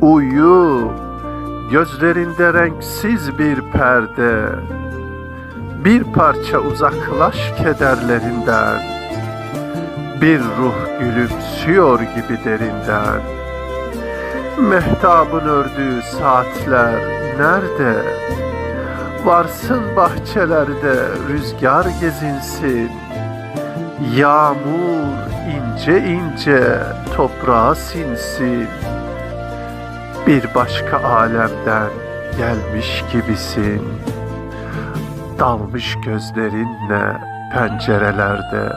uyu, gözlerinde renksiz bir perde. Bir parça uzaklaş kederlerinden. Bir ruh gülümsüyor gibi derinden. Mehtabın ördüğü saatler nerede? Varsın bahçelerde rüzgar gezinsin. Yağmur ince ince toprağa sinsin. Bir başka alemden gelmiş gibisin. Dalmış gözlerinle pencerelerde